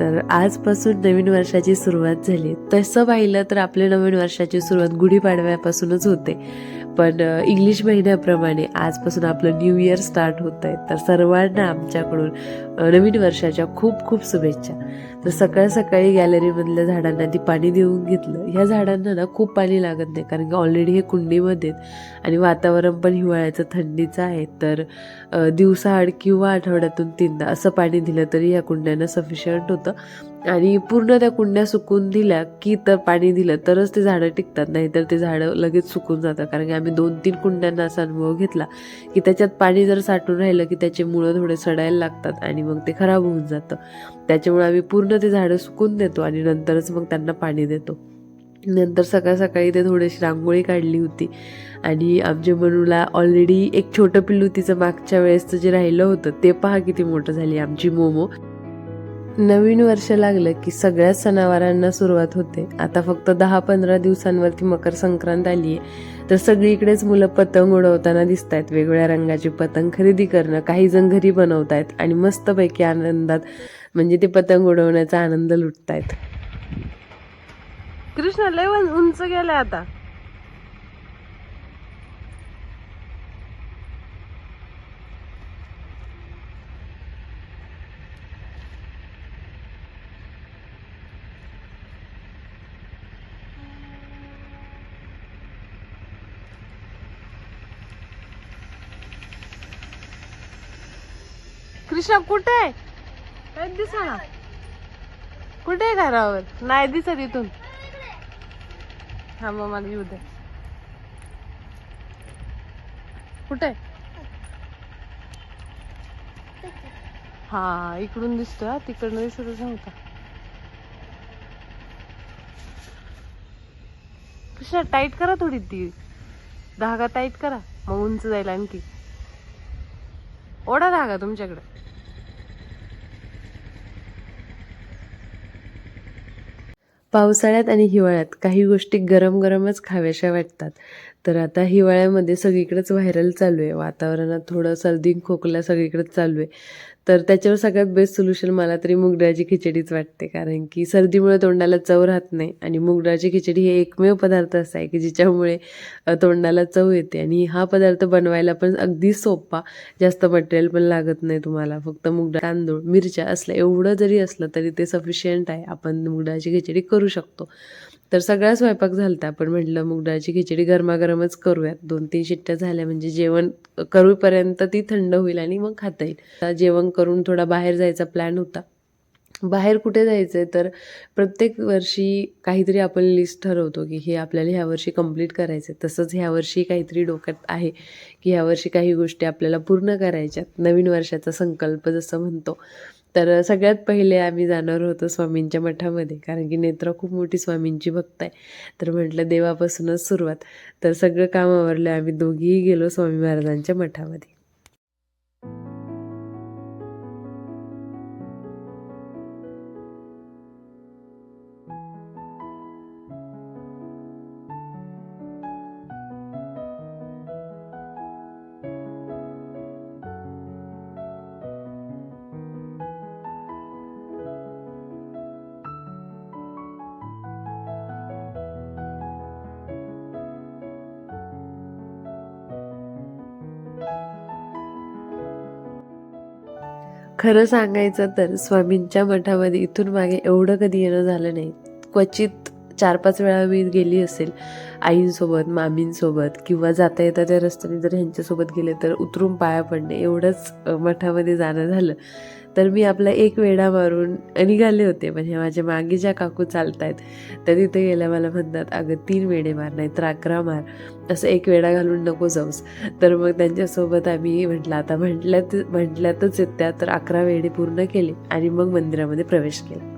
तर आजपासून नवीन वर्षाची सुरुवात झाली. तसं पाहिलं तर आपल्या नवीन वर्षाची सुरुवात गुढीपाडव्यापासूनच होते. पण इंग्लिश महिन्याप्रमाणे आजपासून आपलं न्यू इयर स्टार्ट होत आहे. तर सर्वांना आमच्याकडून नवीन वर्षाच्या खूप खूप शुभेच्छा. तर सकाळ सकाळी गॅलरीमधल्या झाडांना ती पाणी देऊन घेतलं. ह्या झाडांना ना खूप पाणी लागत नाही. कारण की ऑलरेडी हे कुंडीमध्ये आणि वातावरण पण हिवाळ्याचं थंडीचं आहे. तर दिवसाआड किंवा आठवड्यातून तीनदा असं पाणी दिलं तरी या कुंड्यांना सफिशियंट होतं. आणि पूर्ण त्या कुंड्या सुकून दिल्या की तर पाणी दिलं तरच ते झाडं टिकतात. नाहीतर ते झाडं लगेच सुकून जातात. कारण की आम्ही दोन तीन कुंड्यांना असा अनुभव घेतला की त्याच्यात पाणी जर साठून राहिलं की त्याचे मुळं थोडे सडायला लागतात आणि मग ते खराब होऊन जातं. त्याच्यामुळे आम्ही पूर्ण ते झाडं सुकून देतो आणि नंतरच मग त्यांना पाणी देतो. नंतर सकाळ सकाळी ते थोडीशी रांगोळी काढली होती. आणि आमच्या मनूला ऑलरेडी एक छोटं पिल्लू तिचं मागच्या वेळेसचं जे राहिलं होतं ते पहा किती मोठं झाली आमची मोमो. नवीन वर्ष लागलं की सगळ्या सणावारांना सुरुवात होते. आता फक्त दहा पंधरा दिवसांवरती मकर संक्रांत आली आहे तर सगळीकडेच मुलं पतंग उडवताना दिसत आहेत वेगवेगळ्या रंगाची पतंग खरेदी करणं काही जण घरी बनवतायत आणि मस्तपैकी आनंदात म्हणजे ते पतंग उडवण्याचा आनंद लुटतायत. कृष्ण लय उंच गेलाय आता. कृष्णा कुठे आहे? काय दिसा कुठे आहे घरावर? नाही दिसत इथून. हा मग मला येऊ दे. कुठे? हा इकडून दिसतोय हा, तिकडनं दिसतच नव्हता कृष्णा टाईट करा थोडी ती. धागा टाईट करा. मग उंच जाईल आणखी. ओढा धागा तुमच्याकडे. पावसाळ्यात आणि हिवाळ्यात काही गोष्टी गरम गरमच खाव्याशा वाटतात. तर आता हिवाळ्यामध्ये सगळीकडेच व्हायरल चालू आहे. वातावरणात थोडं सर्दी खोकला सगळीकडेच चालू आहे. तर त्याच्यावर सगळ्यात बेस्ट सोल्युशन मला तरी मुगडाळची खिचडीच वाटते. कारण की सर्दीमुळे तोंडाला चव राहत नाही आणि मुगडाळची खिचडी हे एकमेव पदार्थ असा आहे की जिच्यामुळे तोंडाला चव येते. आणि हा पदार्थ बनवायला पण अगदी सोपा जास्त मटेरियल पण लागत नाही तुम्हाला. फक्त मुगडाळ तांदूळ मिरच्या असलं एवढं जरी असलं तरी ते सफिशियंट आहे. आपण मुगडाळची खिचडी करू शकतो. तर सगळा स्वयंपाक झाला होता आपण म्हटलं मुगडाळची खिचडी गरमागरमच करूयात. दोन तीन शिट्ट्या झाल्या म्हणजे जेवण करूपर्यंत ती थंड होईल आणि मग खाता येईल. जेवण करून थोडा बाहेर जायचा प्लॅन होता. बाहेर कुठे जायचं आहे तर प्रत्येक वर्षी काहीतरी आपण लिस्ट ठरवतो की हे आपल्याला ह्या वर्षी कंप्लीट करायचं आहे तसंच ह्या वर्षी काहीतरी डोक्यात आहे की ह्या वर्षी काही गोष्टी आपल्याला पूर्ण करायच्यात. नवीन वर्षाचा संकल्प जसं म्हणतो. तर सगळ्यात पहिले आम्ही जाणार होतो स्वामींच्या मठामध्ये कारण की नेत्र खूप मोठी स्वामींची भक्त आहे. तर म्हटलं देवापासूनच सुरुवात. तर सगळं काम आवरलं आम्ही दोघीही गेलो स्वामी महाराजांच्या मठामध्ये. खरं सांगायचं तर स्वामींच्या मठामध्ये इथून मागे एवढं कधी येणं झालं नाही. क्वचित चार पाच वेळा मी गेली असेल आईंसोबत मामींसोबत किंवा जाता येता त्या रस्त्याने जर ह्यांच्यासोबत गेले तर उतरून पाया पडणे एवढंच मठामध्ये जाणं झालं. तर मी आपला एक वेडा मारून निघाले होते. म्हणजे माझ्या मागे ज्या काकू चालत आहेत त्या तिथे गेल्या मला म्हणतात अगं तीन वेडे मार नाही तर अकरा मार. असं एक वेडा घालून नको जाऊस. तर मग त्यांच्यासोबत आम्ही म्हटलं आता म्हटल्यात म्हटल्यातच येत्या त्या तर अकरा वेढे पूर्ण केले. आणि मग मंदिरामध्ये प्रवेश केला.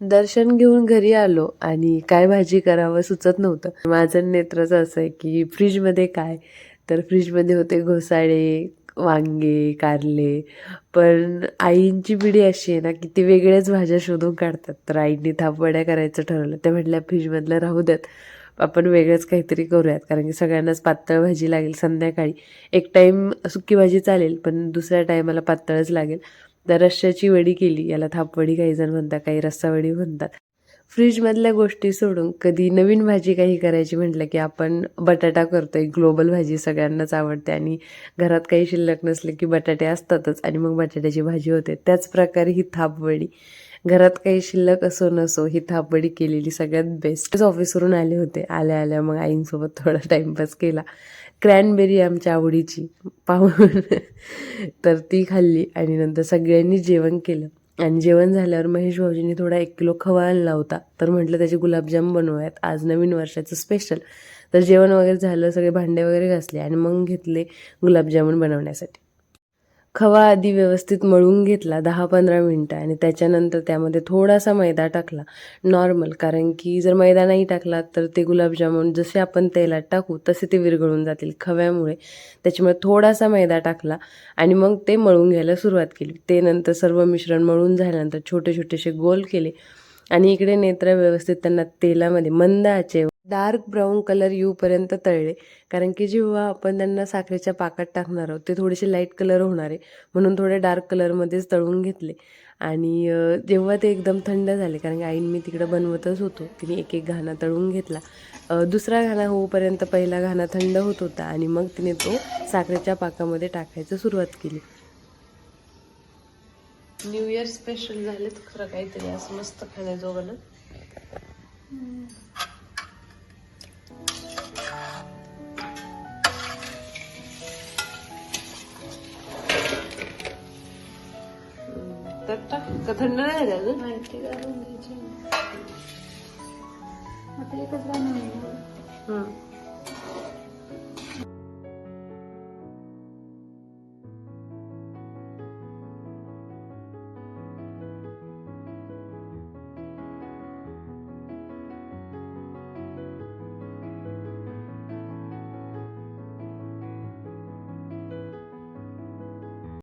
दर्शन घेऊन घरी आलो आणि काय भाजी करावं सुचत नव्हतं. माझं नेत्राचं असं आहे की फ्रीजमध्ये काय? तर फ्रीजमध्ये होते घोसाळे वांगे कारले. पण आईंची पिढी अशी आहे ना की ते वेगळ्याच भाज्या शोधून काढतात. तर आईंनी थापवड्या करायचं ठरवलं. त्या म्हटल्या फ्रीजमधलं राहू द्यात आपण वेगळंच काहीतरी करूयात. कारण की सगळ्यांनाच पातळ भाजी लागेल संध्याकाळी. एक टाईम सुकी भाजी चालेल पण दुसऱ्या टायमाला पातळच लागेल. तर रश्श्याची वडी केली याला थापवडी काही जण म्हणतात काही रस्सावडी म्हणतात. फ्रीजमधल्या गोष्टी सोडून कधी नवीन भाजी काही करायची म्हटलं की आपण बटाटा करतो एक ग्लोबल भाजी सगळ्यांनाच आवडते आणि घरात काही शिल्लक नसले की बटाटे असतातच आणि मग बटाट्याची भाजी होते. त्याच प्रकारे ही थापवडी. घरात काही शिल्लक असो नसो ही थापवडी केलेली सगळ्यात बेस्ट ऑफिसवरून आले होते. आल्या आल्या मग आईंसोबत थोडा टाईमपास केला. क्रॅनबेरी आमच्या आवडीची. पाहून तर ती खाल्ली आणि नंतर सगळ्यांनी जेवण केलं. आणि जेवण झाल्यावर महेश भाऊजींनी थोडा एक किलो खवा आणला होता. तर म्हटलं त्याचे गुलाबजाम बनवूयात. आज नवीन वर्षाचं स्पेशल तर जेवण वगैरे झालं सगळे भांडे वगैरे घासले आणि मग घेतले गुलाबजामुन बनवण्यासाठी. खवा आधी व्यवस्थित मळून घेतला दहा पंधरा मिनटं आणि त्याच्यानंतर त्यामध्ये थोडासा मैदा टाकला. नॉर्मल कारण की जर मैदा नाही टाकला तर ते गुलाबजामुन जसे आपण तेलात टाकू तसे ते विरघळून जातील खव्यामुळे. त्याच्यामुळे थोडासा मैदा टाकला आणि मग ते मळून घ्यायला सुरुवात केली. ते नंतर सर्व मिश्रण मळून झाल्यानंतर छोटे छोटेसे गोल केले आणि इकडे नेत्र व्यवस्थित त्यांना तेलामध्ये मंद आचे डार्क ब्राऊन कलर येऊपर्यंत तळले. कारण की जेव्हा आपण त्यांना साखरेच्या पाकात टाकणार आहोत ते थोडेसे लाइट कलर होणार आहे. म्हणून थोडे डार्क कलरमध्येच तळून घेतले. आणि जेव्हा ते एकदम थंड झाले कारण की आईन मी तिकडं बनवतच होतो तिने एक एक घाणा तळून घेतला. दुसरा घाणा होईपर्यंत पहिला घाणा थंड होत होता आणि मग तिने तो साखरेच्या पाकामध्ये टाकायचं सुरुवात केली. न्यू इयर स्पेशल झालेत खरं काहीतरी असं मस्त खाण्याजोगं ना? टाक का थंड नाही झालं आता एकच हम्म.